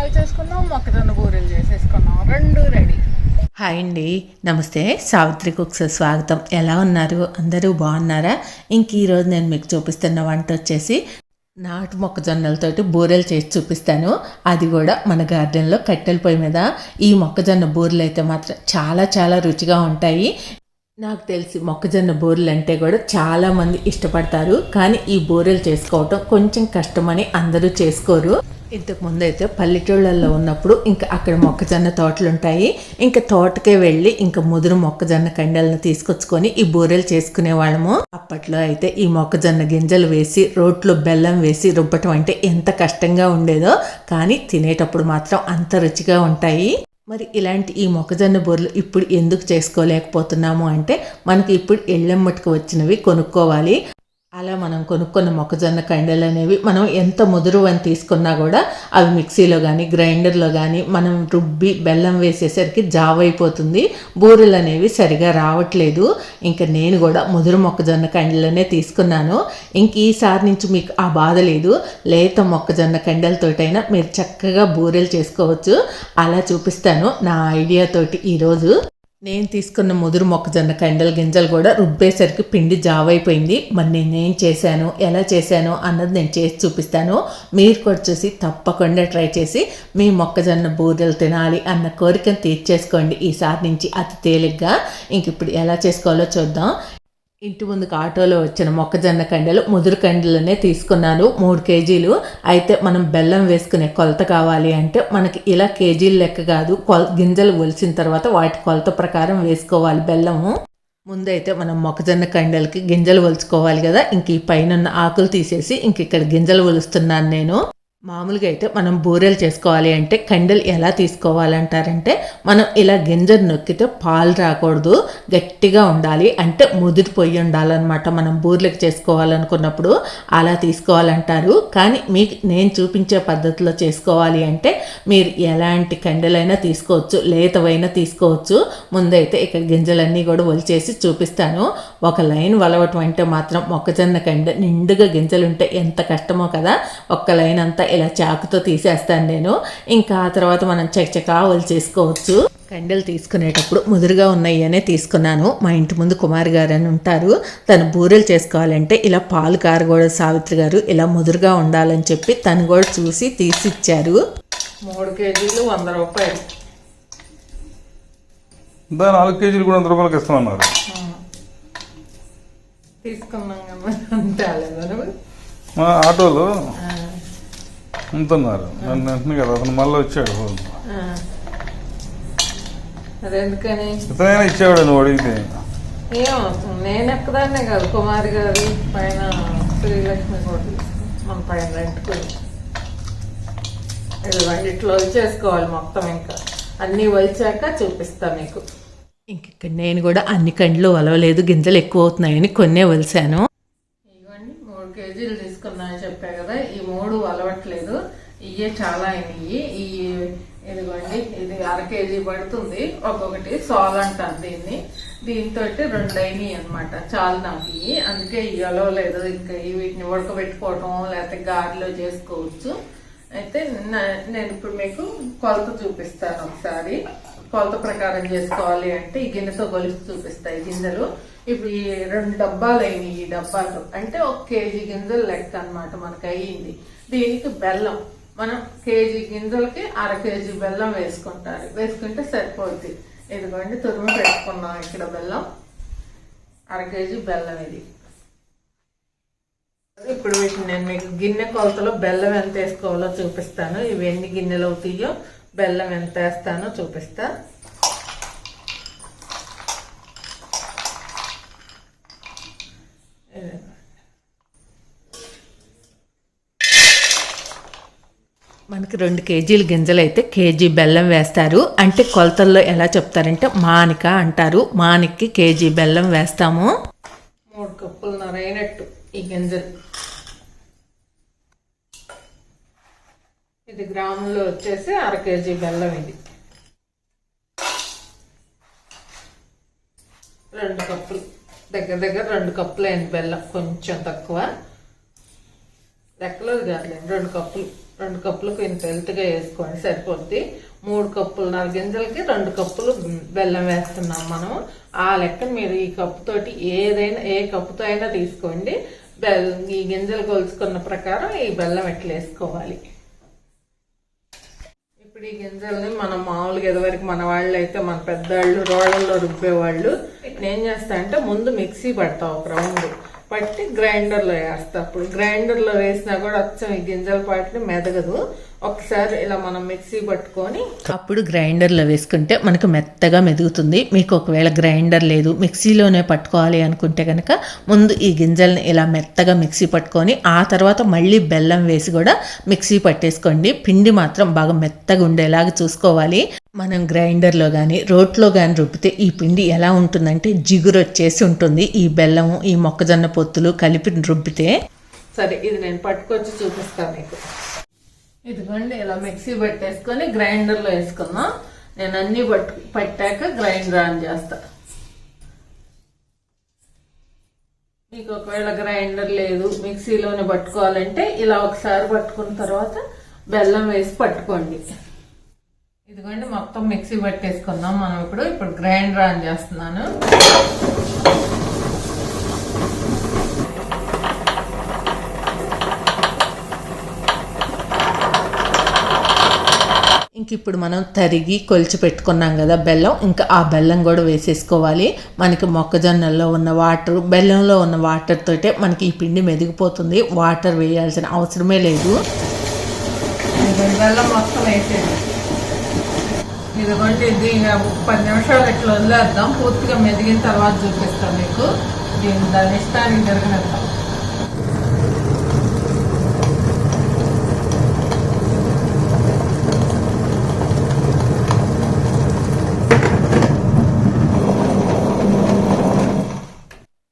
Call చేసుకున్నాం మొక్కజొన్న బూరెలు చేసేసుకున్నాం. రెండు రెడీ. హాయ్ అండి. నమస్తే. సావిత్రి కుక్స్ స్వాగతం. ఎలా ఉన్నారు? అందరూ బాగున్నారా? ఇంక ఈరోజు నేను మీకు చూపిస్తున్న వంట వచ్చేసి నాటు మొక్కజొన్నలతోటి బూరెలు చేసి చూపిస్తాను. అది కూడా మన గార్డెన్లో కట్టెల పొయ్యి మీద. ఈ మొక్కజొన్న బూరెలు అయితే మాత్రం చాలా చాలా రుచిగా ఉంటాయి. నాకు తెలిసి మొక్కజొన్న బూరెలు అంటే కూడా చాలామంది ఇష్టపడతారు. కానీ ఈ బూరెలు చేసుకోవటం కొంచెం కష్టమని అందరూ చేసుకోరు. ఇంతకు ముందు అయితే పల్లెటూళ్ళల్లో ఉన్నప్పుడు ఇంకా అక్కడ మొక్కజొన్న తోటలు ఉంటాయి ఇంకా తోటకే వెళ్ళి ఇంకా ముదురు మొక్కజొన్న కండలను తీసుకొచ్చుకొని ఈ బూరెలు చేసుకునే వాళ్ళము అప్పట్లో అయితే ఈ మొక్కజొన్న గింజలు వేసి రోట్లో బెల్లం వేసి రుబ్బటం అంటే ఎంత కష్టంగా ఉండేదో కానీ తినేటప్పుడు మాత్రం అంత రుచిగా ఉంటాయి. మరి ఇలాంటి ఈ మొక్కజొన్న బూరెలు ఇప్పుడు ఎందుకు చేసుకోలేకపోతున్నాము అంటే మనకి ఇప్పుడు ఎళ్ళెమ్మటికి వచ్చినవి కొనుక్కోవాలి. అలా మనం కొనుక్కున్న మొక్కజొన్న కండలు అనేవి మనం ఎంత ముదురు అని తీసుకున్నా కూడా అవి మిక్సీలో కానీ గ్రైండర్లో కానీ మనం రుబ్బి బెల్లం వేసేసరికి జావ్ అయిపోతుంది బూరెలు అనేవి సరిగా రావట్లేదు. ఇంకా నేను కూడా ముదురు మొక్కజొన్న కండలనే తీసుకున్నాను. ఇంక ఈసారి నుంచి మీకు ఆ బాధ లేదు. లేత మొక్కజొన్న కండెలతోటైనా మీరు చక్కగా బూరెలు చేసుకోవచ్చు. అలా చూపిస్తాను నా ఐడియాతోటి ఈరోజు. నేను తీసుకున్న ముదురు మొక్కజొన్న కండల గింజలు కూడా రుబ్బేసరికి పిండి జావైపోయింది. మరి నేనేం చేశాను? ఎలా చేశాను? అన్నది నేను చేసి చూపిస్తాను. మీరు కూడా చూసి తప్పకుండా ట్రై చేసి మీ మొక్కజొన్న బూరెలు తినాలి అన్న కోరికను తీర్చేసుకోండి. ఈసారి నుంచి అతి తేలిగ్గా. ఇంక ఇప్పుడు ఎలా చేసుకోవాలో చూద్దాం. ఇంటి ముందుకు ఆటోలో వచ్చిన మొక్కజొన్న కండలు ముదురు కండలనే తీసుకున్నాను మూడు కేజీలు. అయితే మనం బెల్లం వేసుకునే కొలత కావాలి అంటే మనకి ఇలా కేజీలు లెక్క కాదు. కొల గింజలు ఒలిసిన తర్వాత వాటి కొలత ప్రకారం వేసుకోవాలి బెల్లము. ముందైతే మనం మొక్కజొన్న కండలకి గింజలు ఒలుచుకోవాలి కదా. ఇంక ఈ పైన ఆకులు తీసేసి ఇంక ఇక్కడ గింజలు ఒలుస్తున్నాను నేను. మామూలుగా అయితే మనం బూరెలు చేసుకోవాలి అంటే కండలు ఎలా తీసుకోవాలంటారంటే మనం ఇలా గింజలు నొక్కితే పాలు రాకూడదు గట్టిగా ఉండాలి అంటే ముదిరిపోయి ఉండాలన్నమాట. మనం బూరెలకు చేసుకోవాలనుకున్నప్పుడు అలా తీసుకోవాలంటారు. కానీ మీకు నేను చూపించే పద్ధతిలో చేసుకోవాలి అంటే మీరు ఎలాంటి కండలైనా తీసుకోవచ్చు లేతవైనా తీసుకోవచ్చు. ముందైతే ఇక్కడ గింజలన్నీ కూడా ఒలిచేసి చూపిస్తాను. ఒక లైన్ వలవటం అంటే మాత్రం మొక్కజొన్న కండ నిండుగా గింజలు ఉంటే ఎంత కష్టమో కదా ఒక్క లైన్ అంతా ఇలా చాకుతో తీసేస్తాను నేను. ఇంకా ఆ తర్వాత మనం చకచకా చేసుకోవచ్చు. కండలు తీసుకునేటప్పుడు ముదురుగా ఉన్నాయనే తీసుకున్నాను. మా ఇంటి ముందు కుమార్ గారు అని ఉంటారు. తను బూరెలు చేసుకోవాలంటే ఇలా పాలు కారకూడదు సావిత్రి గారు ఇలా ముదురుగా ఉండాలని చెప్పి తను కూడా చూసి తీసిచ్చారు. మూడు కేజీలు వంద రూపాయలు. దా నాలుగు కేజీలు కూడా వంద రూపాయలకి ఇస్తామన్నారు తీసుకున్నాం కదా ఆటోలో ఉంటున్నారు నన్ను వెంటనే కదా అతను మళ్ళీ వచ్చాడు ఆ. అదెందుకని ఇతనైనా ఇచ్చేవాడు నువ్వు అడిగితే? ఏమవుతుంది నేను ఎక్కదాన్నే కాదు కుమారి గారి పైన శ్రీలక్ష్మి కూడా తీసుకున్నాం. మన పైన రెంట్కు ఇదిగోండి ఇట్లా చేసుకోవాలి మొత్తం ఇంకా. అన్నీ వలిచాక చూపిస్తా మీకు. ఇంక ఇక్కడ నేను కూడా అన్ని కండ్లు వలవలేదు గింజలు ఎక్కువ అవుతున్నాయని కొన్నే వలిసాను. ఇవ్వండి మూడు కేజీలు అని చెప్పా కదా ఈ మూడు అలవట్లేదు. ఇవే చాలా అయినాయి. ఈ ఇదిగోండి ఇది అర కేజీ పడుతుంది. ఒక్కొక్కటి సాల్ అంటారు దీన్ని. దీంతో రెండు అయినాయి అనమాట చాలు నాకు ఇవి అందుకే ఇవి అలవలేదు ఇంకా వీటిని ఉడకబెట్టుకోవటం లేకపోతే గాడిలో చేసుకోవచ్చు. అయితే నేను ఇప్పుడు మీకు కొలత చూపిస్తాను ఒకసారి. కొలత ప్రకారం చేసుకోవాలి అంటే ఈ గిన్నెతో కొలిసి చూపిస్తాయి గింజలు. ఇప్పుడు ఈ రెండు డబ్బాలు అయినాయి ఈ డబ్బాలు. అంటే ఒక కేజీ గింజలు లెక్క అన్నమాట మనకు అయ్యింది. దీనికి బెల్లం. మనం కేజీ గింజలకి అర కేజీ బెల్లం వేసుకుంటారు. వేసుకుంటే సరిపోద్ది. ఇదిగోండి తురుము పెట్టుకున్నాం ఇక్కడ బెల్లం. అర కేజీ బెల్లం ఇది. ఇప్పుడు వీటిని నేను మీకు గిన్నె కొలతలో బెల్లం ఎంత వేసుకోవాలో చూపిస్తాను. ఇవి ఎన్ని గిన్నెలు అవుతాయో. బెల్లం ఎంత వేస్తానో చూపిస్తా. మనకి రెండు కేజీల గింజలు అయితే కేజీ బెల్లం వేస్తారు. అంటే కొలతల్లో ఎలా చెప్తారంటే మానిక అంటారు. మానిక్కి కేజీ బెల్లం వేస్తాము. మూడు కప్పులు నరైనట్టు ఈ గింజలు. ఇది గ్రాములో వచ్చేసి అర కేజీ బెల్లం ఇది. రెండు కప్పులు. దగ్గర దగ్గర రెండు కప్పులు అయింది బెల్లం కొంచెం తక్కువ. లెక్కలో కాదులేండి రెండు కప్పులు. రెండు కప్పులకు ఇంత హెల్త్గా వేసుకోండి సరిపోద్ది. మూడు కప్పులు నాలుగు గింజలకి రెండు కప్పులు బెల్లం వేస్తున్నాం మనం ఆ లెక్క మీరు ఈ కప్పుతోటి ఏదైనా ఏ కప్పుతో అయినా తీసుకోండి. బెల్ ఈ గింజలు కొలుచుకున్న ప్రకారం ఈ బెల్లం ఎట్లా వేసుకోవాలి. ఇప్పుడు ఈ గింజల్ని మనం మామూలుగా ఎదవరకు మన వాళ్ళు అయితే మన పెద్దవాళ్ళు రోళ్ళల్లో రుబ్బేవాళ్ళు. నేను చేస్తా అంటే ముందు మిక్సీ పడతా ఒక రౌండ్. పట్టి గ్రైండర్లో వేస్తా. అప్పుడు గ్రైండర్లో వేసినా కూడా అచ్చం ఈ గింజల పాటిని మెదగదు. ఒకసారి ఇలా మనం మిక్సీ పట్టుకొని అప్పుడు గ్రైండర్లో వేసుకుంటే మనకు మెత్తగా మెదుగుతుంది. మీకు ఒకవేళ గ్రైండర్ లేదు మిక్సీలోనే పట్టుకోవాలి అనుకుంటే కనుక ముందు ఈ గింజల్ని ఇలా మెత్తగా మిక్సీ పట్టుకొని ఆ తర్వాత మళ్ళీ బెల్లం వేసి కూడా మిక్సీ పట్టేసుకోండి. పిండి మాత్రం బాగా మెత్తగా ఉండేలాగా చూసుకోవాలి. మనం గ్రైండర్లో కానీ రోట్లో కానీ రుబ్బితే ఈ పిండి ఎలా ఉంటుందంటే జిగురు వచ్చేసి ఉంటుంది. ఈ బెల్లము ఈ మొక్కజొన్న పొత్తులు కలిపి రుబ్బితే సరే ఇది నేను పట్టుకొచ్చి చూపిస్తాను మీకు. ఇదిగోండి ఇలా మిక్సీ పెట్టేసుకొని గ్రైండర్లో వేసుకున్నా నేను అన్ని పట్టు పట్టాక గ్రైండర్ ఆన్ చేస్తా. మీకు ఒకవేళ గ్రైండర్ లేదు మిక్సీలోనే పట్టుకోవాలంటే ఇలా ఒకసారి పట్టుకున్న తర్వాత బెల్లం వేసి పట్టుకోండి. ఇదిగోండి మొత్తం మిక్సీ పట్టేసుకుందాం. మనం ఇప్పుడు ఇప్పుడు గ్రైండర్ ఆన్ చేస్తున్నాను. ఇంక ఇప్పుడు మనం తరిగి కొలిచి పెట్టుకున్నాం కదా బెల్లం. ఇంకా ఆ బెల్లం కూడా వేసేసుకోవాలి. మనకి మొక్కజొన్నల్లో ఉన్న వాటర్ బెల్లంలో ఉన్న వాటర్ తోటే మనకి ఈ పిండి మెదిగిపోతుంది. వాటర్ వేయాల్సిన అవసరమే లేదు. బెల్లం మొత్తం వేసేది ఇదిగోండి ఇది పది నిమిషాలు ఇట్లా వదిలేద్దాం. పూర్తిగా మెదిగిన తర్వాత చూపిస్తాం మీకు. దీన్ని దాని ఇష్టానికి జరగనిద్దాం.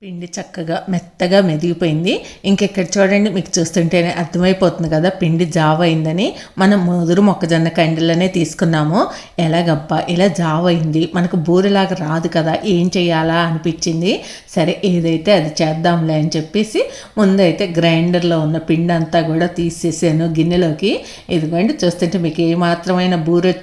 పిండి చక్కగా మెత్తగా మెదిగిపోయింది. ఇంకెక్కడ చూడండి మీకు చూస్తుంటేనే అర్థమైపోతుంది కదా పిండి జావ అయిందని మనం ముదురు మొక్కజొన్న కండలనే తీసుకున్నాము. ఎలాగబ్బా ఇలా జావ అయింది మనకు బూరెలాగా రాదు కదా ఏం చేయాలా అనిపించింది. సరే ఏదైతే అది చేద్దాంలే అని చెప్పేసి ముందైతే గ్రైండర్లో ఉన్న పిండి అంతా కూడా తీసేసాను గిన్నెలోకి. ఇదిగోండి చూస్తుంటే మీకు ఏ మాత్రమైన బూరె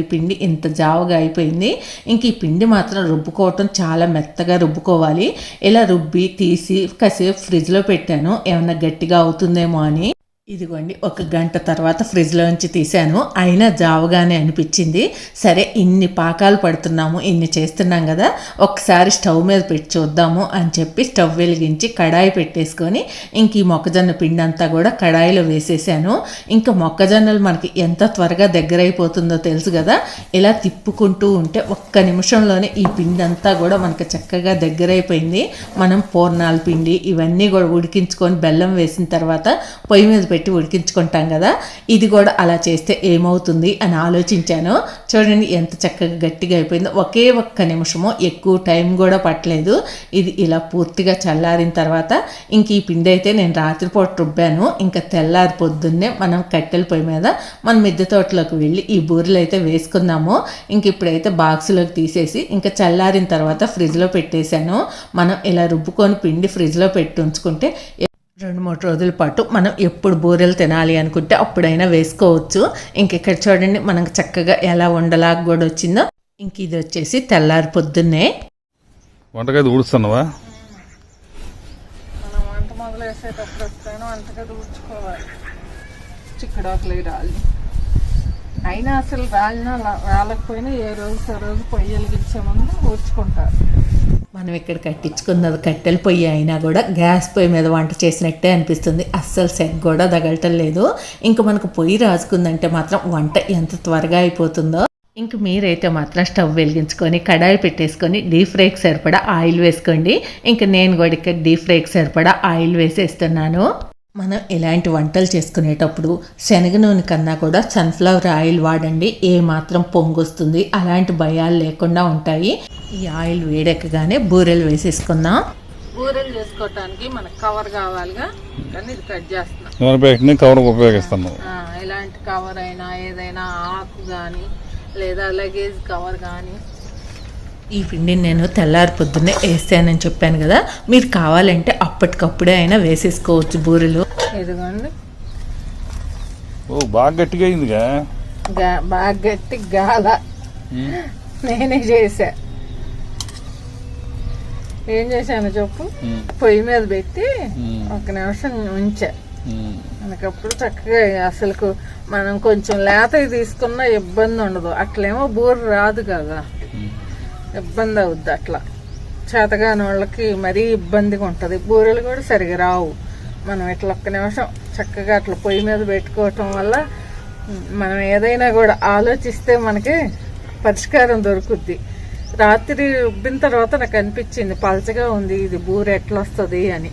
ఈ పిండి. ఇంత జావగా అయిపోయింది. ఇంక ఈ పిండి మాత్రం రుబ్బుకోవటం చాలా మెత్తగా రుబ్బుకోవాలి. ఇలా రుబ్బి తీసి కాసేపు ఫ్రిడ్జ్లో పెట్టాను. ఏమన్నా గట్టిగా అవుతుందేమో అని. ఇదిగోండి ఒక గంట తర్వాత ఫ్రిడ్జ్లోంచి తీశాను. అయినా జావగానే అనిపించింది. సరే ఇన్ని పాకాలు పడుతున్నాము ఇన్ని చేస్తున్నాం కదా ఒకసారి స్టవ్ మీద పెట్టి చూద్దాము అని చెప్పి స్టవ్ వెలిగించి కడాయి పెట్టేసుకొని ఇంక ఈ మొక్కజొన్న పిండి అంతా కూడా కడాయిలో వేసేసాను. ఇంకా మొక్కజొన్నలు మనకి ఎంత త్వరగా దగ్గర అయిపోతుందో తెలుసు కదా ఇలా తిప్పుకుంటూ ఉంటే ఒక్క నిమిషంలోనే ఈ పిండి అంతా కూడా మనకి చక్కగా దగ్గర అయిపోయింది మనం పూర్ణాల పిండి ఇవన్నీ కూడా ఉడికించుకొని బెల్లం వేసిన తర్వాత పొయ్యి మీద పెట్టి ఉడికించుకుంటాం కదా ఇది కూడా అలా చేస్తే ఏమవుతుంది అని ఆలోచించాను. చూడండి ఎంత చక్కగా గట్టిగా అయిపోయిందో. ఒకే ఒక్క నిమిషము ఎక్కువ టైం కూడా పట్టలేదు. ఇది ఇలా పూర్తిగా చల్లారిన తర్వాత ఇంక ఈ పిండి అయితే నేను రాత్రిపూట రుబ్బాను. ఇంకా తెల్లారి పొద్దున్నే మనం కట్టెల పొయ్యి మీద మన మిద్దె తోటలోకి వెళ్ళి ఈ బూరెలు అయితే వేసుకున్నాము ఇంక ఇప్పుడైతే బాక్స్లోకి తీసేసి ఇంకా చల్లారిన తర్వాత ఫ్రిడ్జ్లో పెట్టేశాను. మనం ఇలా రుబ్బుకొని పిండి ఫ్రిడ్జ్లో పెట్టి ఉంచుకుంటే రెండు మూడు రోజుల పాటు మనం ఎప్పుడు బూరెలు తినాలి అనుకుంటే అప్పుడైనా వేసుకోవచ్చు. ఇంక ఇక్కడ చూడండి మనకు చక్కగా ఎలా ఉండలాగా కూడా వచ్చిందో. ఇంక ఇది వచ్చేసి తెల్లారి పొద్దున్నే. వంటకాయ ఊడుస్తున్నావా? మనం వంట మొదలు వేసేటప్పుడు చిక్కడాకులు రాలి. అయినా అసలు రాలినా రాలకపోయినా ఏ రోజు ఆ రోజు పొయ్యి వెలిగించే ముందు ఊడ్చుకుంటారు. మనం ఇక్కడ కట్టించుకున్నది కట్టెల పొయ్యి అయినా కూడా గ్యాస్ పొయ్యి మీద వంట చేసినట్టే అనిపిస్తుంది. అస్సలు సెగ్ కూడా తగలటం లేదు. ఇంక మనకు పొయ్యి రాసుకుందంటే మాత్రం వంట ఎంత త్వరగా అయిపోతుందో. ఇంక మీరైతే మాత్రం స్టవ్ వెలిగించుకొని కడాయి పెట్టేసుకొని డీప్ ఫ్రైకి సరిపడా ఆయిల్ వేసుకోండి. ఇంక నేను కూడా ఇక్కడ డీప్ ఫ్రైకి సరిపడా ఆయిల్ వేసేస్తున్నాను. మనం ఇలాంటి వంటలు చేసుకునేటప్పుడు శనగ నూనె కన్నా కూడా సన్ఫ్లవర్ ఆయిల్ వాడండి. ఏ మాత్రం పొంగొస్తుంది. అలాంటి భయాలు లేకుండా ఉంటాయి. ఈ ఆయిల్ వేడెక్కగానే బూరెలు వేసేసుకుందాం. బూరెలు చేసుకోవటానికి మనకు కవర్ కావాలిగా. కానీ ఇది కట్ చేస్తున్నాం. కవర్ ఉపయోగిస్తున్నావు ఆ, ఎలాంటి కవర్ అయినా ఏదైనా ఆకు కానీ లేదా లగేజ్ కవర్ కానీ ఈ పిండిని నేను తెల్లారి పొద్దున్నే వేస్తానని చెప్పాను కదా మీరు కావాలంటే అప్పటికప్పుడే అయినా వేసేసుకోవచ్చు బూరెలు. ఇదిగోండి. ఓ బాగా గట్టిగా అయిందిగా? గా- బాగా గట్టి గాల. నేనే చేసా. ఏం చేశాను చెప్పు? పొయ్యి మీద పెట్టి ఒక నిమిషం ఉంచా. మనకప్పుడు చక్కగా అసలుకు మనం కొంచెం లేతవి తీసుకున్నా ఇబ్బంది ఉండదు. అట్లేమో బూర రాదు కదా. ఇబ్బంది అవుద్ది అట్లా. చేతగాని వాళ్ళకి మరీ ఇబ్బందిగా ఉంటుంది. బూరెలు కూడా సరిగా రావు. మనం ఇట్లా ఒక్క నిమిషం చక్కగా అట్లా పొయ్యి మీద పెట్టుకోవటం వల్ల మనం ఏదైనా కూడా ఆలోచిస్తే మనకి పరిష్కారం దొరుకుద్ది. రాత్రి ఉబ్బిన తర్వాత నాకు అనిపించింది పలచగా ఉంది ఇది బూర ఎట్లా వస్తుంది అని.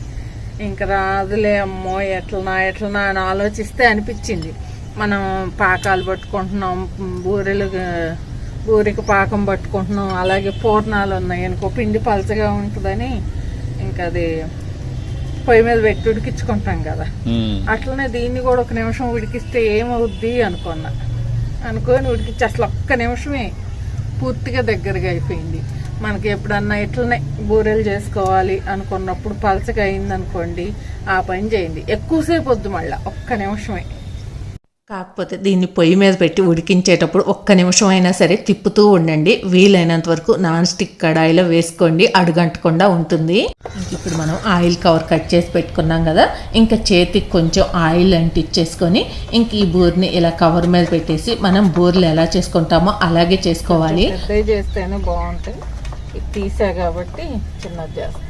ఇంకా రాదులే అమ్మో ఎట్లనా ఎట్లనా అని ఆలోచిస్తే అనిపించింది. మనం పాకాలు పట్టుకుంటున్నాం బూరెలు బూరికి పాకం పట్టుకుంటున్నాం. అలాగే పూర్ణాలు ఉన్నాయి అనుకో పిండి పలచగా ఉంటుందని ఇంకా అది పొయ్యి మీద పెట్టి ఉడికించుకుంటాం కదా. అట్లనే దీన్ని కూడా ఒక నిమిషం ఉడికిస్తే ఏమవుద్ది అనుకున్నా. అనుకొని ఉడికించి అసలు ఒక్క నిమిషమే పూర్తిగా దగ్గరగా అయిపోయింది. మనకి ఎప్పుడన్నా ఇట్లనే బూరెలు చేసుకోవాలి అనుకున్నప్పుడు పలచగా అయింది అనుకోండి ఆ పని చేయండి. ఎక్కువసేపు వద్దు మళ్ళీ ఒక్క నిమిషమే. కాకపోతే దీన్ని పొయ్యి మీద పెట్టి ఉడికించేటప్పుడు ఒక్క నిమిషం అయినా సరే తిప్పుతూ ఉండండి. వీలైనంత వరకు నాన్ స్టిక్ కడాయిలో వేసుకోండి. అడుగంటకుండా ఉంటుంది. ఇప్పుడు మనం ఆయిల్ కవర్ కట్ చేసి పెట్టుకున్నాం కదా ఇంకా చేతికి కొంచెం ఆయిల్ అంటిచ్చేసుకొని ఇంక ఈ బూరిని ఇలా కవర్ మీద పెట్టేసి మనం బూరెలు ఎలా చేసుకుంటామో అలాగే చేసుకోవాలి. చేస్తేనే బాగుంటుంది ఇది తీసా కాబట్టి చిన్నది చేస్తా.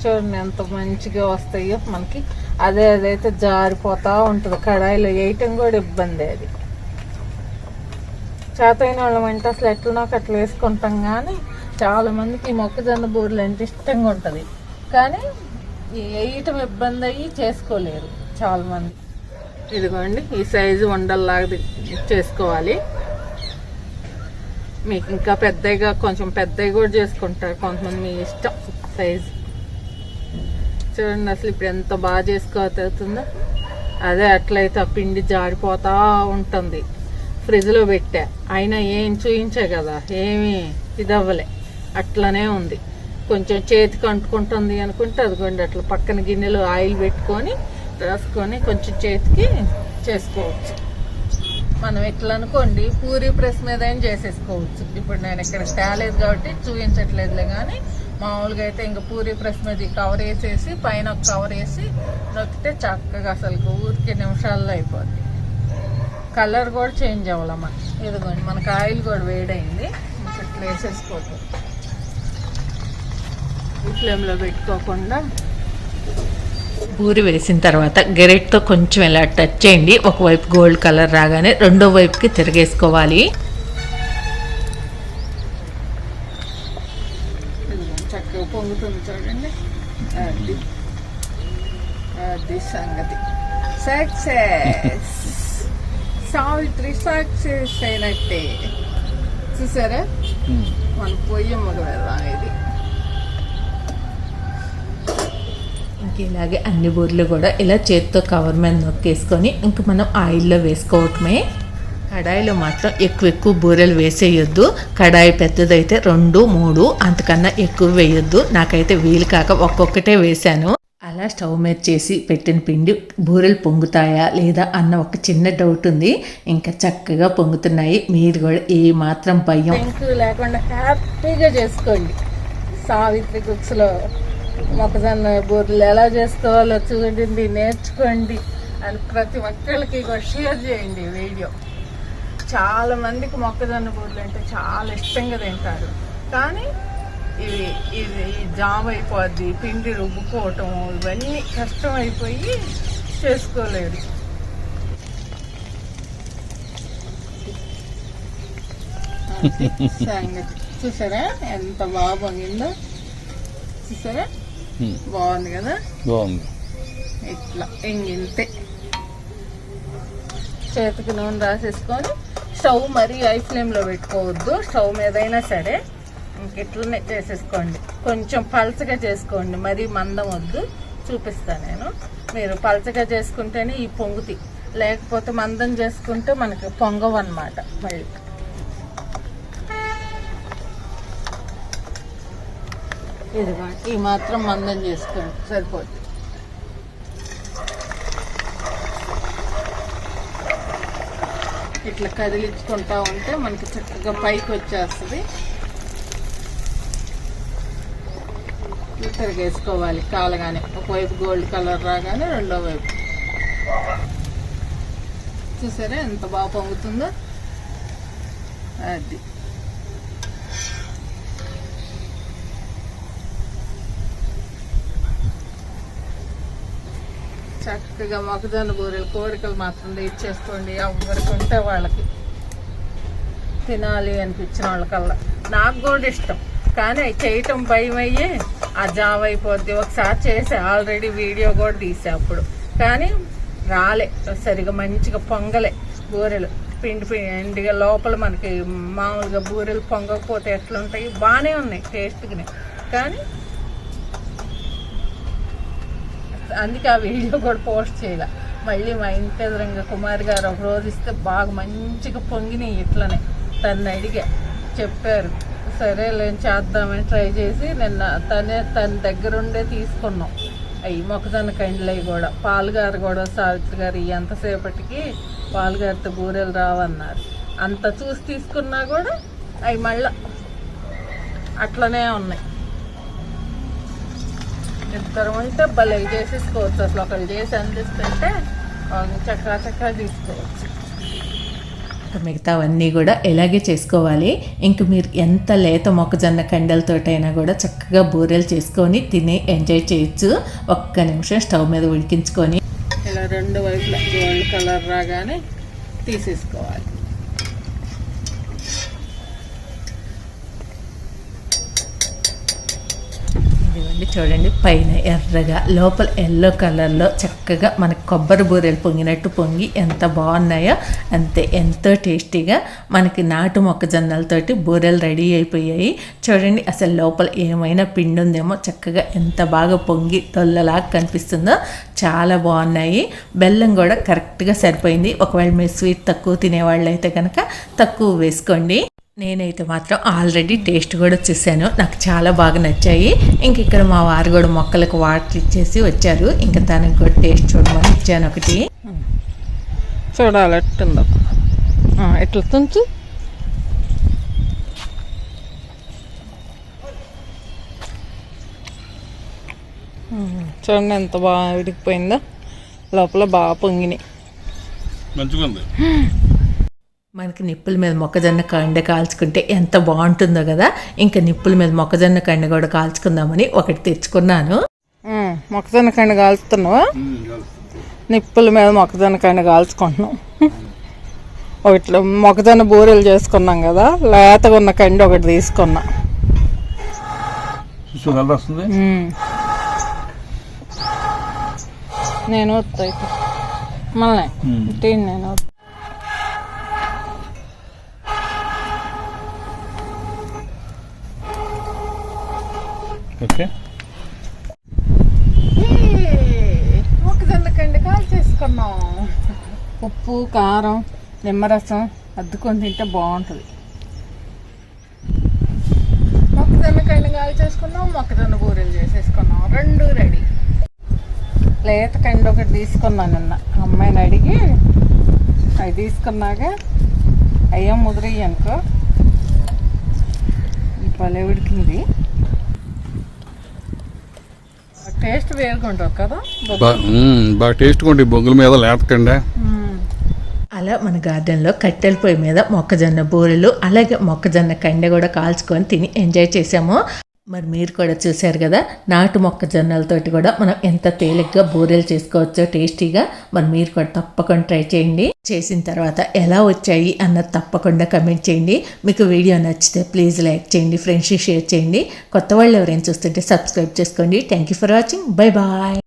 చూడండి ఎంత మంచిగా వస్తాయో మనకి. అదే అదైతే జారిపోతా ఉంటుంది. కడాయిలో వేయటం కూడా ఇబ్బంది అది. చేతైన వాళ్ళం అంటే అసలు ఎట్లనో అట్లా వేసుకుంటాం కానీ చాలామందికి ఈ మొక్కజొన్న బూరెలు అంటే ఇష్టంగా ఉంటుంది. కానీ వేయటం ఇబ్బంది అయ్యి చేసుకోలేరు చాలామంది ఇదిగోండి ఈ సైజు ఉండల్లాగా చేసుకోవాలి. మీకు ఇంకా పెద్దగా కొంచెం పెద్దవి కూడా చేసుకుంటారు కొంతమంది మీ ఇష్టం సైజు. చూడండి అసలు ఇప్పుడు ఎంత బాగా చేసుకోతుందో అదే అట్లయితే ఆ పిండి జారిపోతా ఉంటుంది. ఫ్రిడ్జ్లో పెట్టా. అయినా ఏం చూయించే కదా ఏమీ ఇదవ్వలే. అట్లనే ఉంది. కొంచెం చేతికి అంటుకుంటుంది అనుకుంటే అదిగోండి అట్లా పక్కన గిన్నెలో ఆయిల్ పెట్టుకొని రాసుకొని కొంచెం చేతికి చేసుకోవచ్చు. మనం ఎట్లా అనుకోండి పూరి ప్రెస్ మీద ఏం చేసేసుకోవచ్చు. ఇప్పుడు నేను ఇక్కడ తేలేదు కాబట్టి చూపించట్లేదులే కానీ మామూలుగా అయితే ఇంకా పూరి ప్రెస్ మీద కవర్ వేసేసి పైన ఒక కవర్ వేసి నొక్కితే చక్కగా అసలు ఊరికి నిమిషాల్లో అయిపోద్ది. కలర్ కూడా చేంజ్ అవ్వాలమ్మా. ఇదిగోండి మనకు ఆయిల్ కూడా వేడైంది. ఇట్లా వేసేసుకోవచ్చు ఈ ఫ్లేమ్లో పెట్టుకోకుండా. పూరి వేసిన తర్వాత గెరెట్తో కొంచెం ఇలా టచ్ చేయండి. ఒకవైపు గోల్డ్ కలర్ రాగానే రెండో వైపుకి తిరిగేసుకోవాలి ఇదిగోండి, చక్కగా పొంగుతుంది చూడండి అది అది సంగతి. సక్సెస్. సావిత్రి సక్సెస్ అయినట్టే. చూసారా. మన పొయ్యి మొదలు వెళ్దాం ఇది. ఇలాగే అన్ని బూరెలు కూడా ఇలా చేతితో కవర్ మీద నొక్కేసుకొని ఇంక మనం ఆయిల్లో వేసుకోవటమే. కడాయిలో మాత్రం ఎక్కువ ఎక్కువ బూరెలు వేసేయొద్దు. కడాయి పెద్దదైతే రెండు మూడు అంతకన్నా ఎక్కువ వేయొద్దు. నాకైతే వీలు కాక ఒక్కొక్కటే వేశాను. అలా స్టవ్ మీద చేసి పెట్టిన పిండి బూరెలు పొంగుతాయా లేదా అన్న ఒక చిన్న డౌట్ ఉంది. ఇంకా చక్కగా పొంగుతున్నాయి. మీరు కూడా ఏ మాత్రం భయం. లేకుండా హ్యాపీగా చేసుకోండి. సావిత్రి కుక్స్లో మొక్కజొన్న బూరెలు ఎలా చేసుకోవాలో చూడండి నేర్చుకోండి అని ప్రతి ఒక్కరికి కూడా షేర్ చేయండి వీడియో చాలా మందికి మొక్కజొన్న బూరెలు అంటే చాలా ఇష్టంగా తింటారు. కానీ ఇవి ఇది ఈ జామ్ అయిపోద్ది పిండి రుబ్బుకోవటం ఇవన్నీ కష్టం అయిపోయి సంగతి. చూసారా ఎంత బాగా పొంగిందో చూసారా. బాగుంది కదా? బాగుంది. ఇట్లా ఇంగింతే. చేతికి నూనె రాసేసుకొని స్టవ్ మరీ ఐ ఫ్లేమ్లో పెట్టుకోవద్దు. స్టవ్ మీదైనా సరే ఇట్లనే చేసేసుకోండి. కొంచెం పలచగా చేసుకోండి. మరీ మందం వద్దు. చూపిస్తాను నేను. మీరు పలచగా చేసుకుంటేనే ఈ పొంగుతి. లేకపోతే మందం చేసుకుంటే మనకి పొంగవు అనమాట మళ్ళీ. ఇదిగో ఈ మాత్రం మందం చేసుకోండి. సరిపోతుంది. ఇట్లా కదిలించుకుంటా ఉంటే మనకి చక్కగా పైకి వచ్చేస్తుంది. ఇద్దరికి వేసుకోవాలి. కాలగానే ఒకవైపు గోల్డ్ కలర్ రాగానే రెండో వైపు. చూసారా ఎంత బాగా పొంగుతుందో? అది. చక్కగా మొక్కజొన్న బూరెలు కోరికలు మాత్రం ఇచ్చేసుకోండి ఎవరికి ఉంటే వాళ్ళకి. తినాలి అనిపించిన వాళ్ళకల్లా. నాకు కూడా ఇష్టం. కానీ అవి చేయటం భయం అయ్యి ఆ జామ్ అయిపోద్ది. ఒకసారి చేసే ఆల్రెడీ వీడియో కూడా తీసా అప్పుడు. కానీ రాలే. సరిగా మంచిగా పొంగలే బూరెలు. పిండి పిండిగా లోపల మనకి మామూలుగా బూరెలు పొంగకపోతే ఎట్లుంటాయి? బాగానే ఉన్నాయి టేస్ట్గానే. కానీ అందుకే ఆ వీడియో కూడా పోస్ట్ చేయాల. మళ్ళీ మా ఇంటి ఎదురంగా కుమారి గారు ఒక రోజు ఇస్తే బాగా మంచిగా పొంగినాయి ఇట్లనే. తను అడిగా. చెప్పారు. సరే లేని చేద్దామని ట్రై చేసి నిన్న తనే తన దగ్గరుండే తీసుకున్నాం. అవి మొక్కజొన్న కండ్లవి కూడా. పాలుగారు కూడా సావిత్రి గారు ఎంతసేపటికి పాలుగారితో బూరెలు రావన్నారు. అంత చూసి తీసుకున్నా కూడా అవి మళ్ళా అట్లనే ఉన్నాయి. ఇద్దరు ఉంటే భలే చేసేసుకోవచ్చు. అసలు ఒకళ్ళు చేసి అందిస్తుంటే వాళ్ళని చక్కగా చక్కగా తీసుకోవచ్చు. మిగతావన్నీ కూడా ఇలాగే చేసుకోవాలి. ఇంక మీరు ఎంత లేత మొక్కజొన్న కండలతోటైనా కూడా చక్కగా బూరెలు చేసుకొని తిని ఎంజాయ్ చేయొచ్చు. ఒక్క నిమిషం స్టవ్ మీద ఉడికించుకొని ఇలా రెండు వైపులా గోల్డ్ కలర్ రాగానే తీసేసుకోవాలి. ఇదిగోండి చూడండి. పైన ఎర్రగా లోపల ఎల్లో కలర్లో చక్కగా మనకి కొబ్బరి బూరెలు పొంగినట్టు పొంగి ఎంత బాగున్నాయో అంతే ఎంతో టేస్టీగా మనకి నాటు మొక్కజొన్నలతోటి బూరెలు రెడీ అయిపోయాయి. చూడండి అసలు లోపల ఏమైనా పిండి ఉందేమో చక్కగా ఎంత బాగా పొంగి తొల్లలాగా కనిపిస్తుందో చాలా బాగున్నాయి. బెల్లం కూడా కరెక్ట్గా సరిపోయింది. ఒకవేళ మీరు స్వీట్ తక్కువ తినేవాళ్ళు అయితే కనుక తక్కువ వేసుకోండి. నేనైతే మాత్రం ఆల్రెడీ టేస్ట్ కూడా చూశాను. నాకు చాలా బాగా నచ్చాయి. ఇంక ఇక్కడ మా వారు కూడా మొక్కలకు వాటర్ ఇచ్చేసి వచ్చారు. ఇంకా తనకు కూడా టేస్ట్ చూడమని ఇచ్చాను ఒకటి. చూడాలి ఎట్టుందో ఎట్లా తుంచు. చూడండి ఎంత బాగా విడికిపోయిందో లోపల బాగా పొంగినాయి. మంచిగా మనకి నిప్పుల మీద మొక్కజొన్న కండ కాల్చుకుంటే ఎంత బాగుంటుందో కదా. ఇంకా నిప్పుల మీద మొక్కజొన్న కండ కూడా కాల్చుకుందామని ఒకటి తెచ్చుకున్నాను. మొక్కజొన్న కండ కాల్చుతున్నావా? నిప్పుల మీద మొక్కజొన్న కండ కాల్చుకుంటున్నాం. ఒకటి మొక్కజొన్న బూరెలు చేసుకున్నాం కదా. లేతగా ఉన్న కండి ఒకటి తీసుకున్నా. నేను వస్తా అయితే మళ్ళీ నేను ఓకే. మొక్కజొన్న కండి కాల్ చేసుకున్నాం. ఉప్పు కారం నిమ్మరసం అద్దుకొని తింటే బాగుంటుంది. మొక్కజొన్న కండి కాల్ చేసుకున్నాం మొక్కజొన్న బూరెలు చేసేసుకున్నాం. రెండు రెడీ. లేత కండి ఒకటి తీసుకున్నాను నిన్న. అమ్మాయిని అడిగి అవి తీసుకున్నాక అయ్యా అనుకో. ఈ పల్లె ఉడికింది. టేస్ట్ కదా బాగా టేస్ట్గా ఉంటుంది బొగ్గుల మీద లేతకండి. అలా మన గార్డెన్లో కట్టెల పొయ్యి మీద మొక్కజొన్న బూరెలు అలాగే మొక్కజొన్న కండె కూడా కాల్చుకొని తిని ఎంజాయ్ చేసాము మరి మీరు కూడా చూశారు కదా నాటు మొక్కజొన్నలతోటి కూడా మనం ఎంత తేలిగ్గా బూరెలు చేసుకోవచ్చో టేస్టీగా మరి మీరు కూడా తప్పకుండా ట్రై చేయండి. చేసిన తర్వాత ఎలా వచ్చాయి అన్నది తప్పకుండా కమెంట్ చేయండి. మీకు వీడియో నచ్చితే ప్లీజ్ లైక్ చేయండి ఫ్రెండ్స్కి షేర్ చేయండి. కొత్త వాళ్ళు ఎవరైనా చూస్తుంటే సబ్స్క్రైబ్ చేసుకోండి. Thank you for watching bye bye